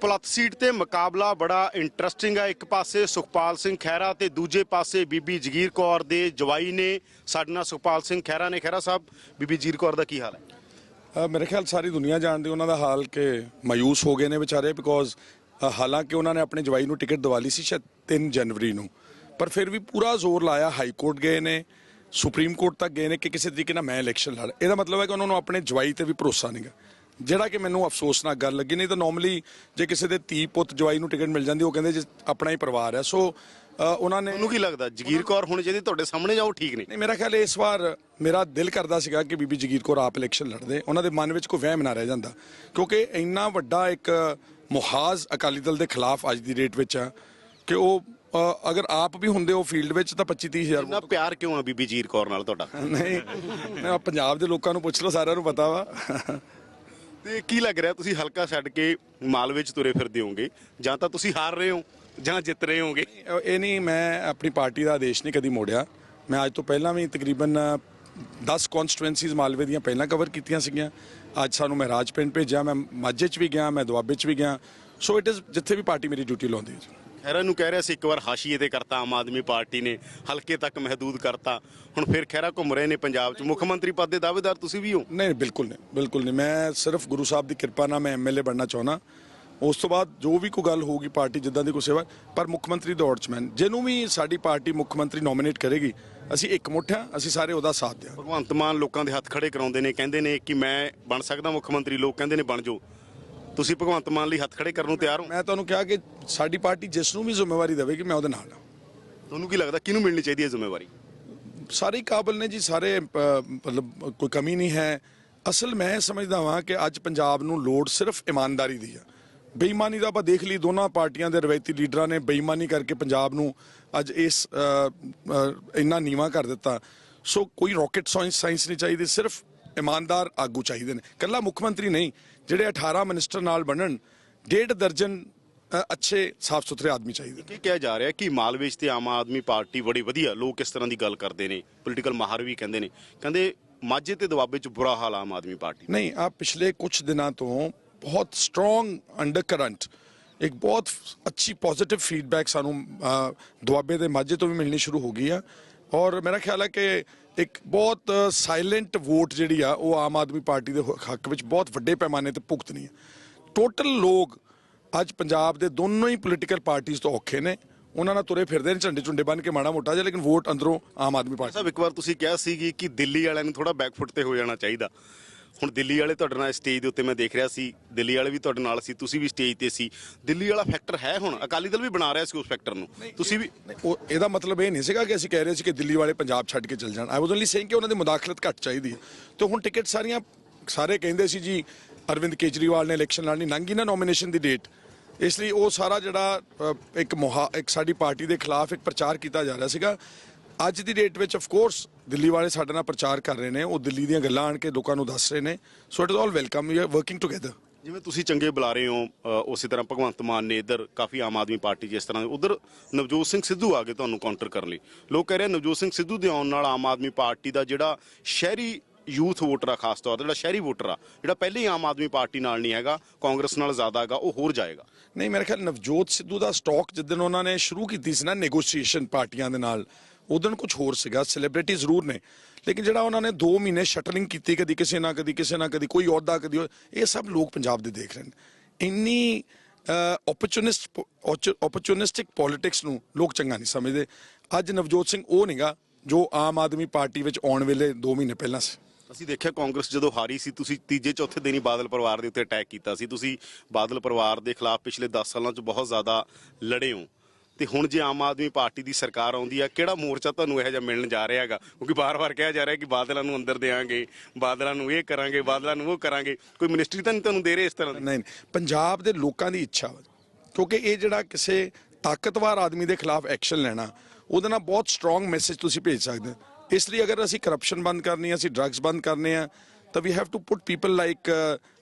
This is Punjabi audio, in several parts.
ਪਲੱਤ ਸੀਟ ਤੇ ਮੁਕਾਬਲਾ ਬੜਾ ਇੰਟਰਸਟਿੰਗ ਹੈ ਇੱਕ ਪਾਸੇ ਸੁਖਪਾਲ ਸਿੰਘ ਖਹਿਰਾ ਤੇ ਦੂਜੇ ਪਾਸੇ ਬੀਬੀ ਜਗੀਰ ਕੌਰ ਦੇ ਜਵਾਈ ਨੇ ਸਾਡੇ ਨਾਲ ਸੁਖਪਾਲ ਸਿੰਘ ਖਹਿਰਾ ਨੇ। ਖਹਿਰਾ ਸਾਹਿਬ, ਬੀਬੀ ਜਗੀਰ ਕੌਰ ਦਾ ਕੀ ਹਾਲ ਹੈ? ਮੇਰੇ ਖਿਆਲ ਸਾਰੀ ਦੁਨੀਆ ਜਾਣਦੀ ਉਹਨਾਂ ਦਾ ਹਾਲ ਕਿ ਮਾਯੂਸ ਹੋ ਗਏ ਨੇ ਵਿਚਾਰੇ ਬਿਕੋਜ਼ ਹਾਲਾਂਕਿ ਉਹਨਾਂ ਨੇ ਆਪਣੇ ਜਵਾਈ ਨੂੰ ਟਿਕਟ ਦਿਵਾ ਲਈ ਸੀ ਸ਼ਾਇਦ 3 ਜਨਵਰੀ ਨੂੰ। ਪਰ ਫਿਰ ਵੀ ਪੂਰਾ ਜ਼ੋਰ ਲਾਇਆ, ਹਾਈ ਕੋਰਟ ਗਏ ਨੇ, ਸੁਪਰੀਮ ਕੋਰਟ ਤੱਕ ਗਏ ਨੇ ਕਿ ਕਿਸੇ ਤਰੀਕੇ ਨਾਲ ਮੈਂ ਇਲੈਕਸ਼ਨ ਲੜ ਇਹਦਾ ਮਤਲਬ ਹੈ ਕਿ ਉਹਨਾਂ ਨੂੰ ਆਪਣੇ ਜਵਾਈ ਤੇ ਵੀ ਭਰੋਸਾ ਨਹੀਂਗਾ ਜਿਹੜਾ ਕਿ ਮੈਨੂੰ ਅਫਸੋਸਨਾਕ ਗੱਲ ਲੱਗੀ ਨਹੀਂ ਤਾਂ ਨਾਰਮਲੀ ਜੇ ਕਿਸੇ ਦੇ ਧੀ ਪੁੱਤ ਜਵਾਈ ਨੂੰ ਟਿਕਟ ਮਿਲ ਜਾਂਦੀ ਉਹ ਕਹਿੰਦੇ ਜੇ ਆਪਣਾ ਹੀ ਪਰਿਵਾਰ ਹੈ। ਸੋ ਉਹਨਾਂ ਨੇ ਤੁਹਾਨੂੰ ਕੀ ਲੱਗਦਾ? ਜਗੀਰ ਕੌਰ ਹੁਣ ਜਿਹਦੀ ਤੁਹਾਡੇ ਸਾਹਮਣੇ ਜਾਓ ਠੀਕ ਨਹੀਂ ਨਹੀਂ ਮੇਰਾ ਖਿਆਲ ਇਸ ਵਾਰ ਮੇਰਾ ਦਿਲ ਕਰਦਾ ਸੀਗਾ ਕਿ ਬੀਬੀ ਜਗੀਰ ਕੌਰ ਆਪ ਇਲੈਕਸ਼ਨ ਲੜਦੇ ਉਹਨਾਂ ਦੇ ਮਨ ਵਿੱਚ ਕੋਈ ਵਹਿਮ ਨਾ ਰਹਿ ਜਾਂਦਾ। ਕਿਉਂਕਿ ਇੰਨਾ ਵੱਡਾ ਇੱਕ ਮੁਹਾਜ਼ ਅਕਾਲੀ ਦਲ ਦੇ ਖਿਲਾਫ ਅੱਜ ਦੀ ਡੇਟ ਵਿੱਚ ਆ ਕਿ ਉਹ ਅਗਰ ਆਪ ਵੀ ਹੁੰਦੇ ਉਹ ਫੀਲਡ ਵਿੱਚ ਤਾਂ 25 30 ਹਜ਼ਾਰ ਇੰਨਾ ਪਿਆਰ ਕਿਉਂ ਆ ਬੀਬੀ ਜਗੀਰ ਕੌਰ ਨਾਲ ਤੁਹਾਡਾ? ਨਹੀਂ ਪੰਜਾਬ ਦੇ ਲੋਕਾਂ ਨੂੰ ਪੁੱਛ ਲਓ ਸਾਰਿਆਂ ਨੂੰ ਪਤਾ ਵਾ। ਤੇ ਕੀ ਲੱਗ ਰਿਹਾ? ਤੁਸੀਂ ਹਲਕਾ ਛੱਡ ਕੇ ਮਾਲਵੇ ਚ ਤੁਰੇ ਫਿਰਦੇ ਹੋਗੇ ਜਾਂ ਤਾਂ ਤੁਸੀਂ ਹਾਰ ਰਹੇ ਹੋ, ਜਾਂ ਜਿੱਤ ਰਹੇ ਹੋਗੇ ਇਹ ਨਹੀਂ, ਮੈਂ ਆਪਣੀ ਪਾਰਟੀ ਦਾ ਆਦੇਸ਼ ਨਹੀਂ ਕਦੀ ਮੋੜਿਆ। ਮੈਂ ਅੱਜ ਤੋਂ ਪਹਿਲਾਂ ਵੀ ਤਕਰੀਬਨ 10 ਕਨਸਟੀਟੂਐਂਸੀਜ਼ ਮਾਲਵੇ ਦੀਆਂ ਪਹਿਲਾਂ ਕਵਰ ਕੀਤੀਆਂ ਸੀਗੀਆਂ। ਅੱਜ ਸਾਨੂੰ ਮਹਿਰਾਜ ਪਿੰਡ ਭੇਜਿਆ, ਮੈਂ ਮਾਝੇ 'ਚ ਵੀ ਗਿਆ, ਮੈਂ ਦੁਆਬੇ 'ਚ ਵੀ ਗਿਆ। ਸੋ ਇਟ ਇਜ਼ ਜਿੱਥੇ ਵੀ ਪਾਰਟੀ ਮੇਰੀ ਡਿਊਟੀ ਲਾਉਂਦੀ ਹੈ ਜੀ। ਖੈਰਾ ਨੂੰ ਕਹਿ ਰਿਹਾ ਸੀ ਇੱਕ ਵਾਰ ਹਾਸ਼ੀਏ ਤੇ ਕਰਤਾ ਆਮ ਆਦਮੀ ਪਾਰਟੀ ਨੇ ਹਲਕੇ ਤੱਕ ਮਹਦੂਦ ਕਰਤਾ। ਹੁਣ ਫਿਰ ਖੈਰਾ ਘੁੰਮ ਰਹੇ ਨੇ ਪੰਜਾਬ 'ਚ। ਮੁੱਖ ਮੰਤਰੀ ਪਦ ਦੇ ਦਾਅਵੇਦਾਰ ਤੁਸੀਂ ਵੀ ਹੋ? ਨਹੀਂ ਬਿਲਕੁਲ ਨਹੀਂ ਬਿਲਕੁਲ ਨਹੀਂ। ਮੈਂ ਸਿਰਫ ਗੁਰੂ ਸਾਹਿਬ ਦੀ ਕਿਰਪਾ ਨਾਲ ਮੈਂ ਐਮਐਲਏ ਬਣਨਾ ਚਾਹੁੰਦਾ। ਉਸ ਤੋਂ ਬਾਅਦ ਜੋ ਵੀ ਕੋਈ ਗੱਲ ਹੋਊਗੀ ਪਾਰਟੀ ਜਿੱਦਾਂ ਦੀ ਕੋਈ ਸੇਵਾ ਪਰ ਮੁੱਖ ਮੰਤਰੀ ਦੌੜ 'ਚ ਮੈਂ। ਜਿਹਨੂੰ ਵੀ ਸਾਡੀ ਪਾਰਟੀ ਮੁੱਖ ਮੰਤਰੀ ਨੋਮੀਨੇਟ ਕਰੇਗੀ ਅਸੀਂ ਇੱਕ ਮੁੱਠ ਹਾਂ ਅਸੀਂ ਸਾਰੇ ਉਹਦਾ ਸਾਥ ਦਿਆਂਗੇ। ਭਗਵੰਤ ਮਾਨ ਲੋਕਾਂ ਦੇ ਹੱਥ ਖੜੇ ਕਰਾਉਂਦੇ ਨੇ ਕਹਿੰਦੇ ਨੇ ਕਿ ਮੈਂ ਬਣ ਸਕਦਾ ਮੁੱਖ ਮੰਤਰੀ ਲੋਕ ਕਹਿੰਦੇ ਨੇ ਬਣ ਜਾਓ। ਤੁਸੀਂ ਭਗਵੰਤ ਮਾਨ ਲਈ ਹੱਥ ਖੜੇ ਕਰਨ ਨੂੰ ਤਿਆਰ ਹੋ? ਮੈਂ ਤੁਹਾਨੂੰ ਕਿਹਾ ਕਿ ਸਾਡੀ ਪਾਰਟੀ ਜਿਸ ਨੂੰ ਵੀ ਜ਼ਿੰਮੇਵਾਰੀ ਦੇਵੇਗੀ ਮੈਂ ਉਹਦੇ ਨਾਲ ਹਾਂ। ਤੁਹਾਨੂੰ ਕੀ ਲੱਗਦਾ ਕਿਹਨੂੰ ਮਿਲਣੀ ਚਾਹੀਦੀ ਹੈ ਜ਼ਿੰਮੇਵਾਰੀ? ਸਾਰੇ ਹੀ ਕਾਬਲ ਨੇ ਜੀ ਸਾਰੇ ਅ, ਮਤਲਬ ਕੋਈ ਕਮੀ ਨਹੀਂ ਹੈ। ਅਸਲ ਮੈਂ ਸਮਝਦਾ ਹਾਂ ਕਿ ਅੱਜ ਪੰਜਾਬ ਨੂੰ ਲੋੜ ਸਿਰਫ ਇਮਾਨਦਾਰੀ ਦੀ ਆ। ਬੇਈਮਾਨੀ ਦਾ ਆਪਾਂ ਦੇਖ ਲਈ ਦੋਨਾਂ ਪਾਰਟੀਆਂ ਦੇ ਰਵਾਇਤੀ ਲੀਡਰਾਂ ਨੇ ਬੇਈਮਾਨੀ ਕਰਕੇ ਪੰਜਾਬ ਨੂੰ ਅੱਜ ਇਸ ਅ, ਅ, ਇੰਨਾ ਨੀਵਾ ਕਰ ਦਿੱਤਾ। ਸੋ ਕੋਈ ਰਾਕਟ ਸਾਇੰਸ ਸਾਇੰਸ ਨਹੀਂ ਚਾਹੀਦੀ ਸਿਰਫ ਇਮਾਨਦਾਰ ਆਗੂ ਚਾਹੀਦੇ ਨੇ। ਕੱਲਾ ਮੁੱਖ ਮੰਤਰੀ ਨਹੀਂ ਜਿਹੜੇ 18 ਮਿਨਿਸਟਰ ਨਾਲ ਬਣਨ ਡੇਢ ਦਰਜਨ ਅੱਛੇ ਸਾਫ਼ ਸੁਥਰੇ ਆਦਮੀ ਚਾਹੀਦੇ ਇਹ ਕਿਹਾ ਜਾ ਰਿਹਾ ਕਿ ਮਾਲਵੇ ਤੇ ਆਮ ਆਦਮੀ ਪਾਰਟੀ ਬੜੀ ਵਧੀਆ ਲੋਕ ਇਸ ਤਰ੍ਹਾਂ ਦੀ ਗੱਲ ਕਰਦੇ ਨੇ ਪੋਲੀਟੀਕਲ ਮਾਹਰ ਵੀ ਕਹਿੰਦੇ ਨੇ। ਕਹਿੰਦੇ ਮਾਝੇ ਤੇ ਦੁਆਬੇ 'ਚ ਬੁਰਾ ਹਾਲ ਆਮ ਆਦਮੀ ਪਾਰਟੀ। ਨਹੀਂ ਆ ਪਿਛਲੇ ਕੁਝ ਦਿਨਾਂ ਤੋਂ ਬਹੁਤ ਸਟਰੋਂਗ ਅੰਡਰ ਕਰੰਟ ਇੱਕ ਬਹੁਤ ਅੱਛੀ ਪੋਜ਼ਿਟਿਵ ਫੀਡਬੈਕ ਸਾਨੂੰ ਦੁਆਬੇ ਦੇ ਮਾਝੇ ਤੋਂ ਵੀ ਮਿਲਣੀ ਸ਼ੁਰੂ ਹੋ ਗਈ ਆ। ਔਰ ਮੇਰਾ ਖਿਆਲ ਹੈ ਕਿ ਇੱਕ ਬਹੁਤ ਸਾਇਲੈਂਟ ਵੋਟ ਜਿਹੜੀ ਆ, ਉਹ ਆਮ ਆਦਮੀ ਪਾਰਟੀ ਦੇ ਹੱਕ ਵਿੱਚ ਬਹੁਤ ਵੱਡੇ ਪੈਮਾਨੇ ਤੇ ਭੁਗਤਣੀ ਹੈ। ਟੋਟਲ ਲੋਕ ਅੱਜ ਪੰਜਾਬ ਦੇ ਦੋਨੋਂ ਹੀ ਪੋਲੀਟੀਕਲ ਪਾਰਟੀਆਂ ਤੋਂ ਔਖੇ ਨੇ। ਉਹਨਾਂ ਨਾਲ ਤੁਰੇ ਫਿਰਦੇ ਨੇ, ਝੰਡੇ ਝੁੰਡੇ ਬੰਨ ਕੇ ਮਾੜਾ ਮੋਟਾ ਜਿਹਾ, ਲੇਕਿਨ ਵੋਟ ਅੰਦਰੋਂ ਆਮ ਆਦਮੀ ਪਾਰਟੀ ਸਾਹਿਬ ਇੱਕ ਵਾਰ ਤੁਸੀਂ ਕਿਹਾ ਸੀ ਕਿ ਦਿੱਲੀ ਵਾਲਿਆਂ ਨੂੰ ਥੋੜਾ ਬੈਕਫੁੱਟ ਤੇ ਹੋ ਜਾਣਾ ਚਾਹੀਦਾ। ਹੁਣ ਦਿੱਲੀ ਵਾਲੇ ਤੁਹਾਡੇ ਨਾਲ ਸਟੇਜ ਦੇ ਉੱਤੇ ਮੈਂ ਦੇਖ ਰਿਹਾ ਸੀ ਦਿੱਲੀ ਵਾਲੇ ਵੀ ਤੁਹਾਡੇ ਨਾਲ ਸੀ ਤੁਸੀਂ ਵੀ ਸਟੇਜ ਤੇ ਸੀ। ਦਿੱਲੀ ਵਾਲਾ ਫੈਕਟਰ ਹੈ ਹੁਣ? ਅਕਾਲੀ ਦਲ ਵੀ ਬਣਾ ਰਿਹਾ ਸੀ ਉਸ ਫੈਕਟਰ ਨੂੰ। ਤੁਸੀਂ ਵੀ ਉਹ ਇਹਦਾ ਮਤਲਬ ਇਹ ਨਹੀਂ ਸੀਗਾ ਕਿ ਅਸੀਂ ਕਹਿ ਰਹੇ ਸੀ ਕਿ ਦਿੱਲੀ ਵਾਲੇ ਪੰਜਾਬ ਛੱਡ ਕੇ ਚੱਲ ਜਾਣ। ਆਈ ਵਾਸ ਓਨਲੀ ਸੇਇੰਗ ਕਿ ਉਹਨਾਂ ਦੀ ਮੁਦਾਖਲਤ ਘੱਟ ਚਾਹੀਦੀ ਹੈ। ਤੇ ਹੁਣ ਟਿਕਟ ਸਾਰੀਆਂ ਸਾਰੇ ਕਹਿੰਦੇ ਸੀ ਜੀ ਅਰਵਿੰਦ ਕੇਜਰੀਵਾਲ ਨੇ ਇਲੈਕਸ਼ਨ ਲੜਨੀ ਲੰਘੀ ਨਾ ਨੋਮੀਨੇਸ਼ਨ ਦੀ ਡੇਟ ਇਸ ਲਈ ਉਹ ਸਾਰਾ ਜਿਹੜਾ ਇੱਕ ਮੁਹਾ ਇੱਕ ਸਾਡੀ ਪਾਰਟੀ ਦੇ ਖਿਲਾਫ ਇੱਕ ਪ੍ਰਚਾਰ ਕੀਤਾ ਜਾ ਰਿਹਾ ਸੀਗਾ। ਅੱਜ ਦੀ ਡੇਟ ਵਿੱਚ ਆਫ ਕੋਰਸ ਦਿੱਲੀ ਵਾਲੇ ਸਾਡੇ ਨਾਲ ਪ੍ਰਚਾਰ ਕਰ ਰਹੇ ਨੇ ਉਹ ਦਿੱਲੀ ਦੀਆਂ ਗੱਲਾਂ ਆਣ ਕੇ ਲੋਕਾਂ ਨੂੰ ਦੱਸ ਰਹੇ ਨੇ। So it is all welcome we are working together ਜਿਵੇਂ ਤੁਸੀਂ ਚੰਗੇ ਬੁਲਾ ਰਹੇ ਹੋ ਅ, ਉਸੇ ਤਰ੍ਹਾਂ ਭਗਵੰਤ ਮਾਨ ਨੇ ਇੱਧਰ ਕਾਫੀ ਆਮ ਆਦਮੀ ਪਾਰਟੀ ਜਿਸ ਤਰ੍ਹਾਂ ਉਧਰ ਨਵਜੋਤ ਸਿੰਘ ਸਿੱਧੂ ਆ ਗਏ ਤੁਹਾਨੂੰ ਕਾਊਂਟਰ ਕਰਨ ਲਈ। ਲੋਕ ਕਹਿ ਰਹੇ ਨਵਜੋਤ ਸਿੰਘ ਸਿੱਧੂ ਦੇ ਆਉਣ ਨਾਲ ਆਮ ਆਦਮੀ ਪਾਰਟੀ ਦਾ ਜਿਹੜਾ ਸ਼ਹਿਰੀ ਯੂਥ ਵੋਟਰ ਆ ਖਾਸ ਤੌਰ ਤੇ ਜਿਹੜਾ ਸ਼ਹਿਰੀ ਵੋਟਰ ਆ ਜਿਹੜਾ ਪਹਿਲੇ ਹੀ ਆਮ ਆਦਮੀ ਪਾਰਟੀ ਨਾਲ ਨਹੀਂ ਹੈਗਾ ਕਾਂਗਰਸ ਨਾਲ ਜ਼ਿਆਦਾ ਹੈਗਾ ਉਹ ਹੋਰ ਜਾਏਗਾ। ਨਹੀਂ ਮੇਰੇ ਖਿਆਲ ਨਵਜੋਤ ਸਿੱਧੂ ਦਾ ਸਟਾਕ ਜਿੱਦਣ ਉਹਨਾਂ ਨੇ ਸ਼ੁਰੂ ਕੀਤੀ ਸੀ ਨਾ ਨੈਗੋਸ਼ੀਏਸ਼ਨ ਪਾਰਟੀਆਂ ਦੇ ਨਾਲ ਉਦੋਂ ਕੁਝ ਹੋਰ ਸੀਗਾ ਸੈਲੀਬ੍ਰਿਟੀ ਜ਼ਰੂਰ ਨੇ। ਲੇਕਿਨ ਜਿਹੜਾ ਉਹਨਾਂ ਨੇ 2 ਮਹੀਨੇ ਸ਼ਟਲਿੰਗ ਕੀਤੀ, ਕਦੀ ਕਿਸੇ ਨਾ ਕਦੀ ਕਿਸੇ ਨਾ ਕਦੀ ਕੋਈ ਅਹੁਦਾ, ਕਦੀ ਉਹ- ਇਹ ਸਭ ਲੋਕ ਪੰਜਾਬ ਦੇ ਦੇਖ ਰਹੇ ਨੇ। ਇੰਨੀ ਓਪਰਚੁਨਿਸਟ ਓਪਰਚੁਨਿਸਟਿਕ ਪੋਲਿਟਿਕਸ ਨੂੰ ਲੋਕ ਚੰਗਾ ਨਹੀਂ ਸਮਝਦੇ। ਅੱਜ ਨਵਜੋਤ ਸਿੰਘ ਉਹ ਨਹੀਂਗਾ ਜੋ ਆਮ ਆਦਮੀ ਪਾਰਟੀ ਵਿੱਚ ਆਉਣ ਵੇਲੇ 2 ਮਹੀਨੇ ਪਹਿਲਾਂ ਸੀ। ਅਸੀਂ ਦੇਖਿਆ ਕਾਂਗਰਸ ਜਦੋਂ ਹਾਰੀ ਸੀ, ਤੁਸੀਂ ਤੀਜੇ, ਚੌਥੇ ਦਿਨ ਹੀ ਬਾਦਲ ਪਰਿਵਾਰ ਦੇ ਉੱਤੇ ਅਟੈਕ ਕੀਤਾ ਸੀ। ਤੁਸੀਂ ਬਾਦਲ ਪਰਿਵਾਰ ਦੇ ਖਿਲਾਫ ਪਿਛਲੇ 10 ਸਾਲਾਂ 'ਚ ਬਹੁਤ ਜ਼ਿਆਦਾ ਲੜੇ ਹੋ। ਤੇ ਹੁਣ ਜੇ ਆਮ ਆਦਮੀ ਪਾਰਟੀ ਦੀ ਸਰਕਾਰ ਆਉਂਦੀ ਆ, ਕਿਹੜਾ ਮੋਰਚਾ ਤੁਹਾਨੂੰ ਇਹੋ ਜਿਹਾ ਮਿਲਣ ਜਾ ਰਿਹਾ ਹੈਗਾ? ਕਿਉਂਕਿ ਬਾਰ-ਬਾਰ ਕਿਹਾ ਜਾ ਰਿਹਾ ਕਿ ਬਾਦਲਾਂ ਨੂੰ ਅੰਦਰ ਦੇਾਂਗੇ ਬਾਦਲਾਂ ਨੂੰ ਇਹ ਕਰਾਂਗੇ, ਬਾਦਲਾਂ ਨੂੰ ਉਹ ਕਰਾਂਗੇ। ਕੋਈ ਮਿਨਿਸਟਰੀ ਤਾਂ ਨਹੀਂ ਤੁਹਾਨੂੰ ਦੇ ਰਹੇ ਇਸ ਤਰ੍ਹਾਂ ਨਹੀਂ ਪੰਜਾਬ ਦੇ ਲੋਕਾਂ ਦੀ ਇੱਛਾ ਵਾ। ਕਿਉਂਕਿ ਇਹ ਜਿਹੜਾ ਕਿਸੇ ਤਾਕਤਵਰ ਆਦਮੀ ਦੇ ਖਿਲਾਫ ਐਕਸ਼ਨ ਲੈਣਾ, ਉਹਦੇ ਨਾਲ ਬਹੁਤ ਸਟਰੋਂਗ ਮੈਸੇਜ ਤੁਸੀਂ ਭੇਜ ਸਕਦੇ ਹੋ। ਇਸ ਲਈ ਅਗਰ ਅਸੀਂ ਕਰਪਸ਼ਨ ਬੰਦ ਕਰਨੀ ਹੈ ਅਸੀਂ ਡਰੱਗਸ ਬੰਦ ਕਰਨੇ ਆ, ਤਾਂ ਵੀ have to put people like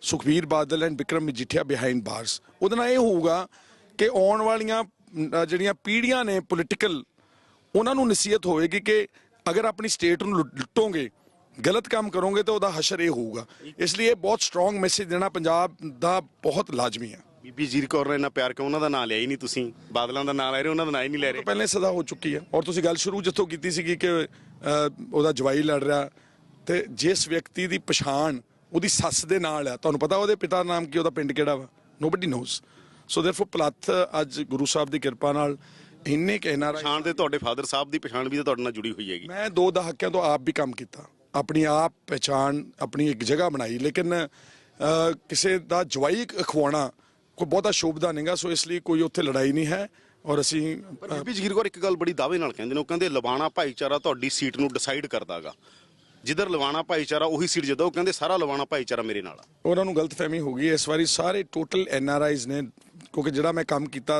Sukhbir Badal and Vikram Majithia behind bars ਉਹਦੇ ਨਾਲ ਇਹ ਹੋਊਗਾ ਕਿ ਆਉਣ ਵਾਲੀਆਂ ਜਿਹੜੀਆਂ ਪੀੜ੍ਹੀਆਂ ਨੇ ਪੋਲੀਟੀਕਲ ਉਹਨਾਂ ਨੂੰ ਨਸੀਹਤ ਹੋਏਗੀ ਕਿ ਅਗਰ ਆਪਣੀ ਸਟੇਟ ਨੂੰ ਲੁੱਟ- ਲੁੱਟੋਗੇ ਗਲਤ ਕੰਮ ਕਰੋਗੇ ਤਾਂ ਉਹਦਾ ਹਸ਼ਰ ਇਹ ਹੋਊਗਾ। ਇਸ ਲਈ ਇਹ ਬਹੁਤ ਸਟਰੋਂਗ ਮੈਸੇਜ ਦੇਣਾ ਪੰਜਾਬ ਦਾ ਬਹੁਤ ਲਾਜ਼ਮੀ ਹੈ। ਬੀਬੀ ਜੀਰ ਕੌਰ ਨੇ ਇੰਨਾ ਪਿਆਰ ਕਿਉਂ ਉਹਨਾਂ ਦਾ ਨਾਂ ਲਿਆ ਹੀ ਨਹੀਂ ਤੁਸੀਂ? ਬਾਦਲਾਂ ਦਾ ਨਾਂ ਲੈ ਰਹੇ ਹੋ ਉਹਨਾਂ ਦਾ ਨਾਂ ਹੀ ਨਹੀਂ ਲੈ ਰਹੇ। ਪਹਿਲੇ ਸਦਾ ਹੋ ਚੁੱਕੀ ਹੈ। ਔਰ ਤੁਸੀਂ ਗੱਲ ਸ਼ੁਰੂ ਜਿੱਥੋਂ ਕੀਤੀ ਸੀਗੀ ਕਿ ਉਹਦਾ ਜਵਾਈ ਲੜ ਰਿਹਾ ਤੇ ਜਿਸ ਵਿਅਕਤੀ ਦੀ ਪਛਾਣ ਉਹਦੀ ਸੱਸ ਦੇ ਨਾਲ ਆ ਤੁਹਾਨੂੰ ਪਤਾ ਉਹਦੇ ਪਿਤਾ ਦਾ ਨਾਮ ਕੀ ਉਹਦਾ ਪਿੰਡ ਕਿਹੜਾ ਵਾ? ਨੋਬਡੀ ਨੋਜ਼ ਸੋ ਦੇਅਰਫੋਰ ਪਲੱਥ ਅੱਜ ਗੁਰੂ ਸਾਹਿਬ ਦੀ ਕਿਰਪਾ ਨਾਲ ਇੰਨੇ ਕਹਿਣਾ ਪਛਾਣ ਦੇ ਤੁਹਾਡੇ ਫਾਦਰ ਸਾਹਿਬ ਦੀ ਪਛਾਣ ਵੀ ਤਾਂ ਤੁਹਾਡੇ ਨਾਲ ਜੁੜੀ ਹੋਈ ਹੈਗੀ। ਮੈਂ ਦੋ ਦਹਾਕਿਆਂ ਤੋਂ ਆਪ ਵੀ ਕੰਮ ਕੀਤਾ। ਆਪਣੀ ਆਪ ਪਛਾਣ ਆਪਣੀ ਇੱਕ ਜਗ੍ਹਾ ਬਣਾਈ ਲੇਕਿਨ ਕਿਸੇ ਦਾ ਜਵਾਈ ਖਵਾਉਣਾ ਕੋਈ ਬਹੁਤਾ ਸ਼ੋਭਦਾ ਨਹੀਂਗਾ ਸੋ ਇਸ ਲਈ ਕੋਈ ਉੱਥੇ ਲੜਾਈ ਨਹੀਂ ਹੈ ਔਰ ਅਸੀਂ ਬੀਬੀ ਜਗੀਰ ਕੌਰ ਇੱਕ ਗੱਲ ਬੜੀ ਦਾਅਵੇ ਨਾਲ ਕਹਿੰਦੇ ਨੇ ਉਹ ਕਹਿੰਦੇ ਲਵਾਣਾ ਭਾਈਚਾਰਾ ਤੁਹਾਡੀ ਸੀਟ ਨੂੰ ਡਿਸਾਈਡ ਕਰਦਾਗਾ। ਜਿੱਧਰ ਲਵਾਣਾ ਭਾਈਚਾਰਾ ਉਹੀ ਸੀਟ ਜਦੋਂ ਉਹ ਕਹਿੰਦੇ ਸਾਰਾ ਲਵਾਣਾ ਭਾਈਚਾਰਾ ਮੇਰੇ ਨਾਲ ਆ। ਉਹਨਾਂ ਨੂੰ ਗਲਤਫਹਿਮੀ ਹੋ ਗਈ। ਇਸ ਵਾਰੀ ਸਾਰੇ ਟੋਟਲ ਐਨ ਆਰ ਆਈਜ਼ ਨੇ ਕਿਉਂਕਿ ਜਿਹੜਾ ਮੈਂ ਕੰਮ ਕੀਤਾ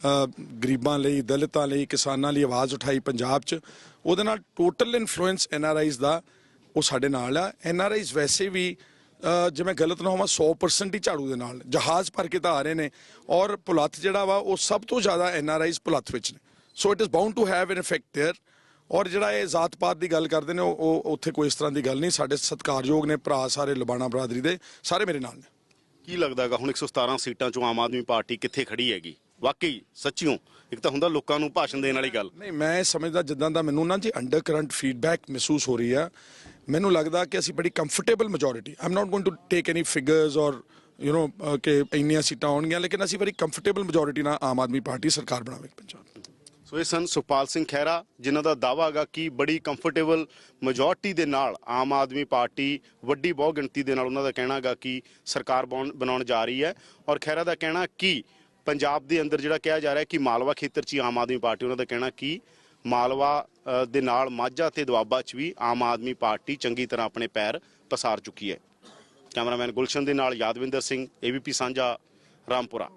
ਅ, ਗਰੀਬਾਂ ਲਈ ਦਲਿਤਾਂ ਲਈ ਕਿਸਾਨਾਂ ਲਈ ਆਵਾਜ਼ ਉਠਾਈ ਪੰਜਾਬ 'ਚ ਉਹਦੇ ਨਾਲ total influence N R Is ਦਾ ਉਹ ਸਾਡੇ ਨਾਲ ਆ ਐਨ ਆਰ ਆਈਜ਼ ਵੈਸੇ ਵੀ ਅ, ਜੇ ਮੈਂ ਗਲਤ ਨਾ ਹੋਵਾਂ 100% ਹੀ ਝਾੜੂ ਦੇ ਨਾਲ ਜਹਾਜ਼ ਭਰ ਕੇ ਤਾਂ ਆ ਰਹੇ ਨੇ ਔਰ ਪੁਲੱਥ ਜਿਹੜਾ ਵਾ ਉਹ ਸਭ ਤੋਂ ਜ਼ਿਆਦਾ ਐਨ ਆਰ ਆਈਜ਼ ਪੁਲੱਥ ਵਿੱਚ ਨੇ so it is bound to have an effect there ਔਰ ਜਿਹੜਾ ਇਹ ਜ਼ਾਤ ਪਾਤ ਦੀ ਗੱਲ ਕਰਦੇ ਨੇ ਉਹ ਉਹ ਉੱਥੇ ਕੋਈ ਇਸ ਤਰ੍ਹਾਂ ਦੀ ਗੱਲ ਨਹੀਂ ਸਾਡੇ ਸਤਿਕਾਰਯੋਗ ਨੇ ਭਰਾ ਸਾਰੇ ਲਬਾਣਾ ਬਰਾਦਰੀ ਦੇ ਸਾਰੇ ਮੇਰੇ ਨਾਲ ਨੇ ਕੀ ਲੱਗਦਾਗਾ ਹੁਣ 117 ਸੀਟਾਂ ਚੋਂ ਆਮ ਆਦਮੀ ਪਾਰਟੀ ਕਿੱਥੇ ਖੜੀ ਹੈਗੀ? ਵਾਕਈ, ਸੱਚੀਓ, ਇੱਕ ਤਾਂ ਹੁੰਦਾ ਲੋਕਾਂ ਨੂੰ ਭਾਸ਼ਣ ਦੇਣ ਵਾਲੀ ਗੱਲ। ਨਹੀਂ, ਮੈਂ ਸਮਝਦਾ ਜਿੱਦਾਂ ਦਾ ਮੈਨੂੰ ਨਾ ਜੀ ਅੰਡਰ ਕਰੰਟ ਫੀਡਬੈਕ ਮਹਿਸੂਸ ਹੋ ਰਹੀ ਆ, ਮੈਨੂੰ ਲੱਗਦਾ ਕਿ ਅਸੀਂ ਬੜੀ comfortable majority am not going to take any figures or you know ਕਿ ਇੰਨੀਆਂ ਸੀਟਾਂ ਆਉਣਗੀਆਂ, ਲੇਕਿਨ ਅਸੀਂ ਬੜੀ ਕੰਫਰਟੇਬਲ ਮੈਜੋਰਿਟੀ ਨਾਲ ਆਮ ਆਦਮੀ ਪਾਰਟੀ ਸਰਕਾਰ ਬਣਾਵੇਗੀ ਪੰਜਾਬ ਸੋ ਇਹ ਸਨ। ਸੁਖਪਾਲ ਸਿੰਘ ਖਹਿਰਾ, ਜਿਨ੍ਹਾਂ ਦਾ ਦਾਵਾ ਹੈਗਾ ਕਿ ਬੜੀ ਕੰਫਰਟੇਬਲ ਮੈਜੋਰਟੀ ਦੇ ਨਾਲ ਆਮ ਆਦਮੀ ਪਾਰਟੀ ਵੱਡੀ ਬਹੁ ਗਿਣਤੀ ਦੇ ਨਾਲ ਉਹਨਾਂ ਦਾ ਕਹਿਣਾ ਹੈਗਾ ਕਿ ਸਰਕਾਰ ਬਣ- ਬਣਾਉਣ ਜਾ ਰਹੀ ਹੈ। ਔਰ ਖਹਿਰਾ ਦਾ ਕਹਿਣਾ ਕਿ ਪੰਜਾਬ ਦੇ ਅੰਦਰ ਜਿਹੜਾ ਕਿਹਾ ਜਾ ਰਿਹਾ ਕਿ ਮਾਲਵਾ ਖੇਤਰ 'ਚ ਹੀ ਆਮ ਆਦਮੀ ਪਾਰਟੀ, ਉਹਨਾਂ ਦਾ ਕਹਿਣਾ ਕਿ ਮਾਲਵਾ ਦੇ ਨਾਲ ਮਾਝਾ ਤੇ ਦੁਆਬਾ 'ਚ ਵੀ ਆਮ ਆਦਮੀ ਪਾਰਟੀ ਚੰਗੀ ਤਰ੍ਹਾਂ ਆਪਣੇ ਪੈਰ ਪਸਾਰ ਚੁੱਕੀ ਹੈ। ਕੈਮਰਾਮੈਨ ਗੁਲਸ਼ਨ ਦੇ ਨਾਲ ਯਾਦਵਿੰਦਰ ਸਿੰਘ, ਏਬੀਪੀ ਸਾਂਝਾ, ਰਾਮਪੁਰਾ।